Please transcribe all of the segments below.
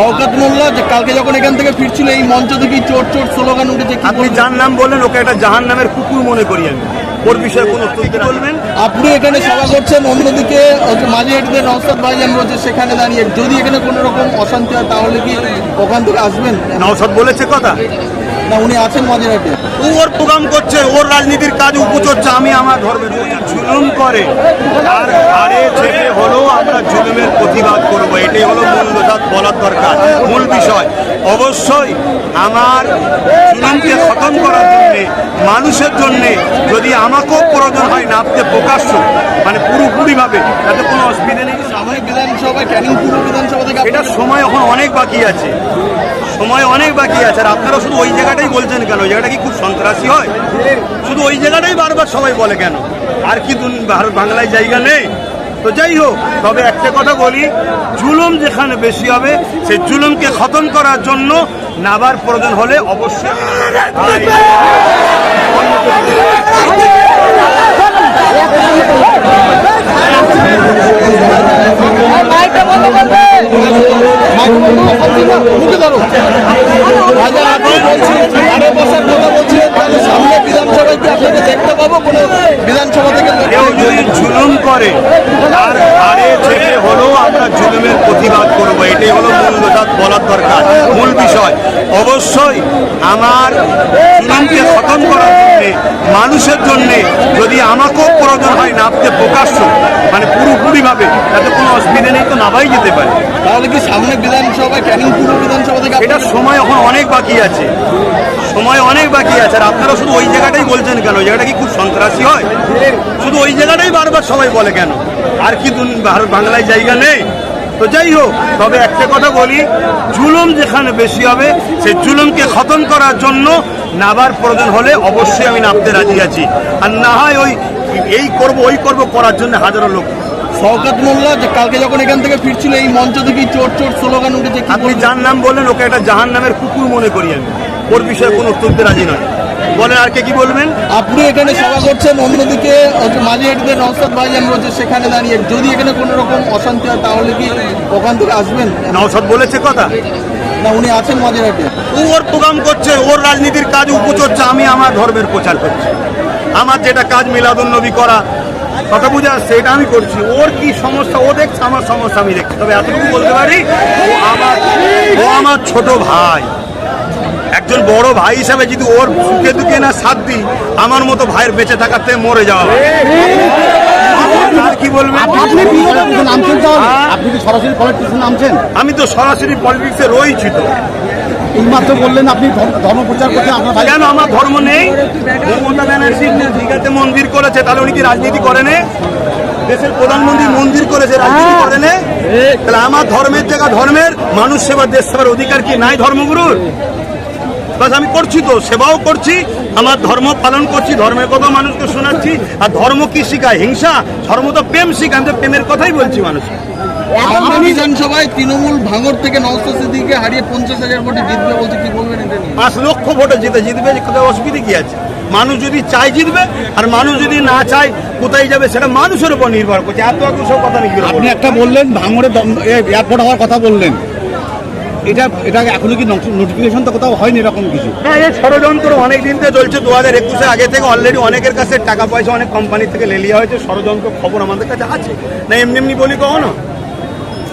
শওকত মোল্লা যে কালকে যখন এখান থেকে ফিরছিল এই মঞ্চ থেকে চোর চোর স্লোগান উঠেছে আপনি যার নাম বললেন ওকে একটা জাহান নামের কুকুর মনে করি আমি। ওর বিষয়ে কোনো বলবেন আপনি এখানে সভা করছেন অন্যদিকে মাঝিহাটিতে নওসাদ ভাইজান রয়েছে সেখানে দাঁড়িয়ে যদি এখানে কোনো রকম অশান্তি হয় তাহলে কি ওখান থেকে আসবেন? নওসাদ বলেছে কথা? না উনি আছেন মাঝিহাটে ও ওর প্রোগ্রাম করছে ওর রাজনীতির কাজ উপচর্চা আমি আমার ধর্মের জুলুম করে। আর ঘাড়ে চেপে হলেও আমরা জুলুমের প্রতিবাদ করব এটাই হলো মূল কথা বলার দরকার মূল বিষয়। অবশ্যই আমার জুলুমকে খতম করার জন্যে মানুষের জন্যে যদি আমাকেও প্রয়োজন হয় নামতে প্রকাশ্য মানে পুরোপুরিভাবে তাতে কোনো অসুবিধা নেই। সাময়িক বিধানসভা ক্যানিং পূর্ব বিধানসভা থেকে এটা সময় এখন অনেক বাকি আছে। সময় অনেক বাকি আছে আর আপনারা শুধু ওই জায়গাটাই বলছেন কেন? জায়গাটা কি খুব সন্ত্রাসী হয়? শুধু ওই জায়গাটাই বারবার সবাই বলে কেন? আর কি ভারত বাংলায় জায়গা নেই? তো যাই হোক তবে একটা কথা বলি জুলুম যেখানে বেশি হবে সেই জুলুমকে খতম করার জন্য নাবার প্রয়োজন হলে অবশ্যই মুখে ধরো হাজার আপনি বলছেন আরে বসার কথা বলছিলেন তাহলে সামনে বিধানসভায় কি আপনাকে দেখতে পাবো কোনো বিধানসভা থেকে যদি জুলুম করে, তার ঘাড়ে চেপে হলেও আমরা জুলুমের প্রতিবাদ করব। এটাই হলো মূল বলার দরকার, মূল বিষয়। অবশ্যই আমার জুলুমকে খতম করার জন্যে, মানুষের জন্যে যদি আমাকেও প্রয়োজন হয় নামতে প্রকাশ্য মানে পুরোপুরিভাবে তাতে কোনো অসুবিধা নেই তো নামাই যেতে পারে। তাহলে কি সামনে বিধানসভা ক্যানিং পূর্ব বিধানসভা থেকে এটা সময় এখন অনেক বাকি আছে। সময় অনেক বাকি আছে। আর আপনারা শুধু ওই জায়গাটাই বলছেন কেন? ওই জায়গাটা কি খুব সন্ত্রাসী হয়? শুধু ওই জায়গাটাই বারবার সবাই বলে কেন? আর কি ভারত বাংলায় জায়গা নেই? তো যাই হোক তবে একটা কথা বলি জুলুম যেখানে বেশি হবে সেই জুলুমকে খতম করার জন্য নাবার প্রয়োজন হলে অবশ্যই আমি নামতে রাজি আছি। আর না হয় ওই এই করব ওই করব করার জন্য হাজারো লোক শওকত মোল্লা যে কালকে যখন এখান থেকে ফিরছিল এই মঞ্চ থেকে চোর চোর স্লোগান উঠেছে আপনি যার নাম বললেন ওকে একটা জাহান নামের কুকুর মনে করি আমি ওর বিষয়ে কোনো দিতে রাজি নয়। বলেন আর কে কি বলবেন? আপনি এখানে সভা করছেন অন্যদিকে মাঝিহাটিতে নওসাদ ভাইজান রয়েছে সেখানে দাঁড়িয়ে যদি এখানে কোনো রকম অশান্তি হয় তাহলে কি ওখান থেকে আসবেন? নওসাদ বলেছে কথা? না উনি আছেন মাঝিহাটে ও ওর প্রোগ্রাম করছে ওর রাজনীতির কাজ উপচর্চা আমি আমার ধর্মের প্রচার করছি। আমার যেটা কাজ মিলাদুন নবী করা কথা বুঝে আসছে এটা আমি করছি। ওর কি সমস্যা? ও দেখছে আমার সমস্যা আমি দেখছি। তবে এতটুকু বলতে পারি ও আমার ও আমার ছোট ভাই। একজন বড় ভাই হিসাবে যদি ওর সুখে দুঃখে না সাথ দিই আমার মতো ভাইয়ের বেঁচে থাকাতে মরে যাওয়া আর কি বলবেন? আপনি তো হ্যাঁ। আপনি সরাসরি পলিটিক্স নামছেন? আমি তো সরাসরি পলিটিক্সে রয়েছি তো। এইমাত্র বললেন আপনি ধর্ম- প্রচার করতে আপনার কেন আমার ধর্ম নেই? মমতা ব্যানার্জি দীঘাতে মন্দির করেছে, তাহলে উনি কি রাজনীতি করেন দেশের প্রধানমন্ত্রী মন্দির করেছে, রাজনীতি করেন তাহলে আমার ধর্মের জায়গা ধর্মের, মানুষ সেবা দেশ সেবার অধিকার কি? নাই ধর্মগুরুর? আমি করছি তো, সেবাও করছি আমার ধর্ম পালন করছি ধর্মের কথা মানুষকে শোনাচ্ছি আর ধর্ম কি শিখায়? হিংসা? ধর্ম তো প্রেম শিখায় আমি তো প্রেমের কথাই বলছি মানুষ। আগামী বিধানসভায় তৃণমূল ভাঙর থেকে নওসাদ সিদ্দিকে হারিয়ে পঞ্চাশ হাজার কোটি জিতবে বলছে কি বলবেন পাঁচ লক্ষ ভোটে জিতে জিতবে কোথায় অসুবিধা কি আছে? মানুষ যদি চায় জিতবে আর মানুষ যদি না চায় কোথায় যাবে সেটা মানুষের উপর নির্ভর করছে। এত এত সব কথা কি আপনি একটা বললেন ভাঙড়ে এয়ারপোর্ট হওয়ার কথা বললেন। এটা এটা এখনও কি নোটিফিকেশন তো কোথাও হয়নি এরকম কিছু? না এই ষড়যন্ত্র অনেক দিন থেকে চলছে। দু হাজার একুশে আগে থেকে অলরেডি অনেকের কাছে টাকা পয়সা অনেক কোম্পানি থেকে লেলিয়া হয়েছে। ষড়যন্ত্র খবর আমাদের কাছে আছে। না, এমনি এমনি বলি কখনো?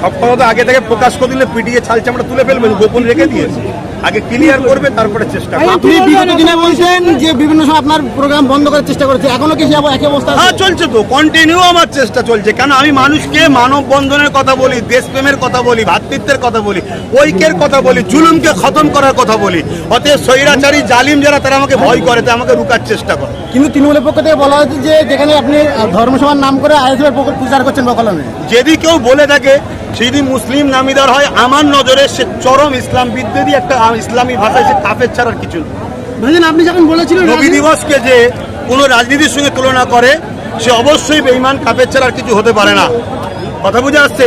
সব কথা তো আগে থেকে প্রকাশ করে দিলে পিটিয়ে ছাল চামড়া তুলে ফেলবেন গোপন রেখে দিয়েছে। আগে ক্লিয়ার করবে তারপরে চেষ্টা করবে। আপনি বিগত দিনে বলছেন যে বিভিন্ন সময় আপনার প্রোগ্রাম বন্ধ করার চেষ্টা করেছে এখনও কি আবার একই অবস্থা আছে? হ্যাঁ চলছে তো কন্টিনিউ আমার চেষ্টা চলছে। কেন আমি মানুষকে মানব বন্ধনের কথা বলি দেশপ্রেমের কথা বলি ভ্রাতৃত্বের কথা বলি ঐক্যের কথা বলি জুলুমকে খতম করার কথা বলি। অতএব স্বৈরাচারী জালিম যারা তারা আমাকে ভয় করে তারা আমাকে রুকার চেষ্টা করে। কিন্তু তৃণমূলের পক্ষ থেকে বলা হয়েছে যে যেখানে আপনি ধর্মসভার নাম করে আইএসএফ এর প্রচার করছেন বকলমে। যদি কেউ বলে থাকে যদি মুসলিম নামিদার হয় আমার নজরে সে চরম ইসলাম বিদ্বেষী একটা ইসলামী ভাষায় সে কাফের ছাড়ার কিছু না। আপনি যখন বলেছিলেন নবী দিবসকে যে কোনো রাজনীতির সঙ্গে তুলনা করে সে অবশ্যই বেইমান কাপের ছাড়ার কিছু হতে পারে না কথা বুঝে আসছে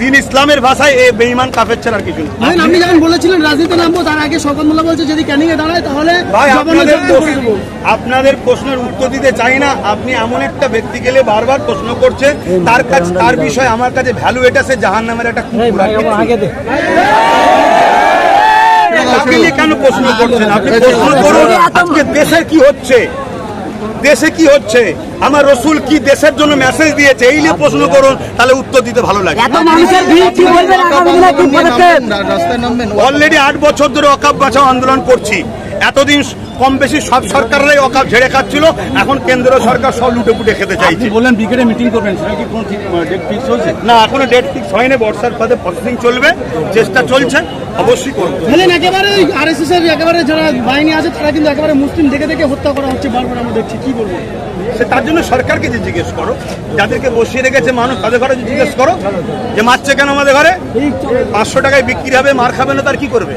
দিন ইসলামের ভাষায় এ বেঈমান কাফের ছাড়া আর কিছু না। আপনি যখন বলেছিলেন রাজনীতি নামবো তার আগে মোল্লা বলছে যদি ক্যানিং এ দাঁড়ায় তাহলে ভাই আপনাদের। আপনাদের প্রশ্নের উত্তর দিতে চাই না। আপনি এমন একটা ব্যক্তি গেলে বারবার প্রশ্ন করছেন। তার কাছে তার বিষয়ে আমার কাছে ভ্যালু এটা সে জাহান নামের একটা কুকুর আর কিছু না। কেন প্রশ্ন করছেন? আপনি প্রশ্ন করুন আজকে দেশের কি হচ্ছে? দেশে কি হচ্ছে? আমার রসুল কি দেশের জন্য মেসেজ দিয়েছে? এই নিয়ে প্রশ্ন করুন তাহলে উত্তর দিতে ভালো লাগে। অলরেডি আট বছর ধরে অকাপ বাছা আন্দোলন করছি। এতদিন কম বেশি সব সরকাররাই অকাপ ঝেড়ে খাচ্ছিল। এখন কেন্দ্র সরকার সব লুটে পুটে খেতে আপনি চাইছে। বললেন বিকেলে মিটিং করবেন সেটা কি কোনো ঠিক ডেট ফিক্স হয়েছে? না এখনও ডেট ফিক্স হয়নি বর্ষার পদে প্রসেসিং চলবে চেষ্টা চলছে অবশ্যই করব। ধরেন একেবারে আরএসএস এর একেবারে যারা বাহিনী আছে তারা কিন্তু একেবারে মুসলিম দেখে দেখে হত্যা করা হচ্ছে বারবার আমরা দেখছি কি বলব? সে তার জন্য সরকারকে যে জিজ্ঞেস করো যাদেরকে বসিয়ে রেখেছে মানুষ তাদের ঘরে জিজ্ঞেস করো যে মারছে কেন আমাদের ঘরে? পাঁচশো টাকায় বিক্রি হবে মার খাবে না তার কি করবে?